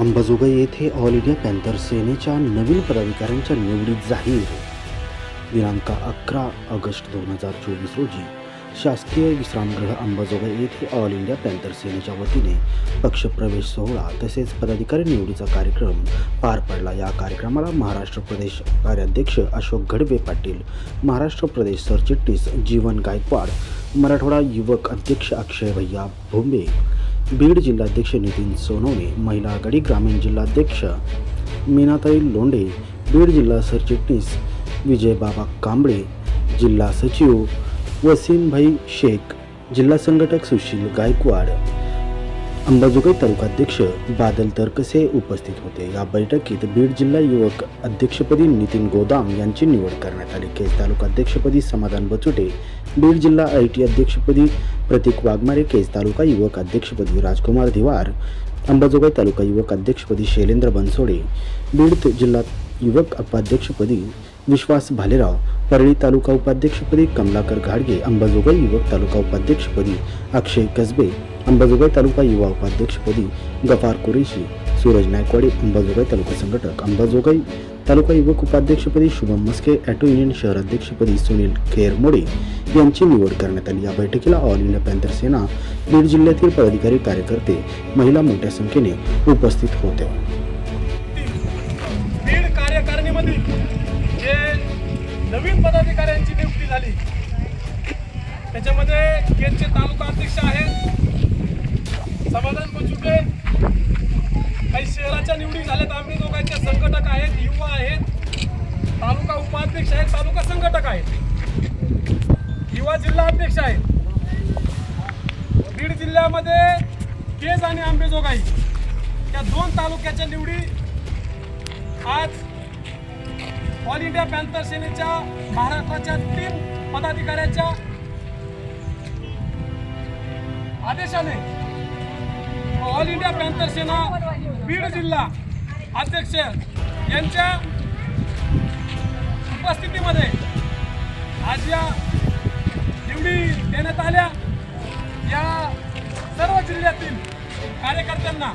अंबाजोगाई येथे all India panther सेनेच्या नवीन पदाधिकाऱ्यांच्या निवडी जाहीर. दिनांक अकरा ऑगस्ट दोन हजार चोवीस रोजी शासकीय विश्रामगृह अंबाजोगाई येथे ऑल इंडिया पॅन्थर सेनेच्या वतीने पक्षप्रवेश सोहळा तसेच पदाधिकारी निवडीचा कार्यक्रम पार पडला. या कार्यक्रमाला महाराष्ट्र प्रदेश कार्याध्यक्ष अशोक घडवे पाटील महाराष्ट्र प्रदेश सरचिटणीस जीवन गायकवाड मराठवाडा युवक अध्यक्ष अक्षय भैया भोंबे बीड जिल्हाध्यक्ष नितीन सोनवणे महिला आघाडी ग्रामीण जिल्हाध्यक्ष मीनाताई लोंढे बीड जिल्हा सरचिटणीस विजयबाबा कांबळे जिल्हा सचिव वसीमभाई शेख जिल्हा संघटक सुशील गायकवाड अंबाजोगाई तालुकाध्यक्ष बादल तरकसे उपस्थित होते. या बैठकीत बीड जिल्हा युवक अध्यक्षपदी नितीन गोदाम यांची निवड करण्यात आली. केज तालुकाध्यक्षपदी समाधान बचुटे बीड जिल्हा आय टी अध्यक्षपदी प्रतीक वाघमारे केज तालुका युवक अध्यक्षपदी राजकुमार दिवार अंबाजोगाई तालुका युवक अध्यक्षपदी शैलेंद्र बनसोडे बीड जिल्हा युवक उपाध्यक्षपदी विश्वास भालेराव परळी तालुका उपाध्यक्षपदी कमलाकर घाडगे अंबाजोगाई युवक तालुका उपाध्यक्षपदी अक्षय कसबे अंबाजोगाई तालुका युवा उपाध्यक्षपदी गफार कुरेशी सूरज नायकवाडे अंबाजोगाई तालुका संघटक अंबाजोगाई तालुका युवक उपाध्यक्षपदी शुभम मस्के ॲटो युनियन शहराध्यक्षपदी सुनील खेरमोडे यांची निवड करण्यात आली. या बैठकीला all India Panther Sena Beed जिल्ह्यातील पदाधिकारी कार्यकर्ते महिला मोठ्या संख्येने उपस्थित होते. बीड कार्यकारिणीमध्ये जे नवीन पदाधिकाऱ्यांची नियुक्ती झाली त्याच्यामध्ये केजचे तालुका अध्यक्ष आहेत समाधान बचुके काही निवडी झाल्यात. आम्ही दोघांच्या संघटक आहेत युवा आहेत. तालुका उपाध्यक्ष आहेत तालुका संघटक आहेत. युवा जिल्हा अध्यक्ष आहेत. बीड जिल्ह्यामध्ये केज आणि आंबेजोगाई या दोन तालुक्याच्या निवडी आज ऑल इंडिया पॅन्थर सेनेच्या महाराष्ट्राच्या तीन पदाधिकाऱ्यांच्या आदेशाने all India Panther Sena Beed जिल्हा अध्यक्ष यांच्या उपस्थितीमध्ये आज या निवडी देण्यात आल्या. या सर्व जिल्ह्यातील कार्यकर्त्यांना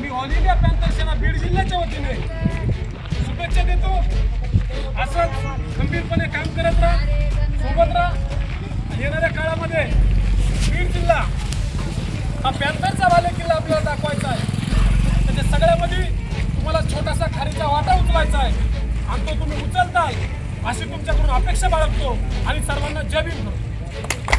मी ऑल इंडिया पॅन्थर बीड जिल्ह्याच्या वतीने शुभेच्छा देतो. असंच गंभीरपणे काम करत राहा सोबत राहा. येणाऱ्या काळामध्ये बीड जिल्हा हा पॅन्थरचा बालेकिल्ला आपल्याला दाखवायचा आहे. म्हणजे सगळ्यामध्ये तुम्हाला छोटासा खारीचा वाटा उचलायचा आहे. आणि तो तुम्ही उचलताल अशी तुमच्याकडून अपेक्षा बाळगतो आणि सर्वांना जय भीम करतो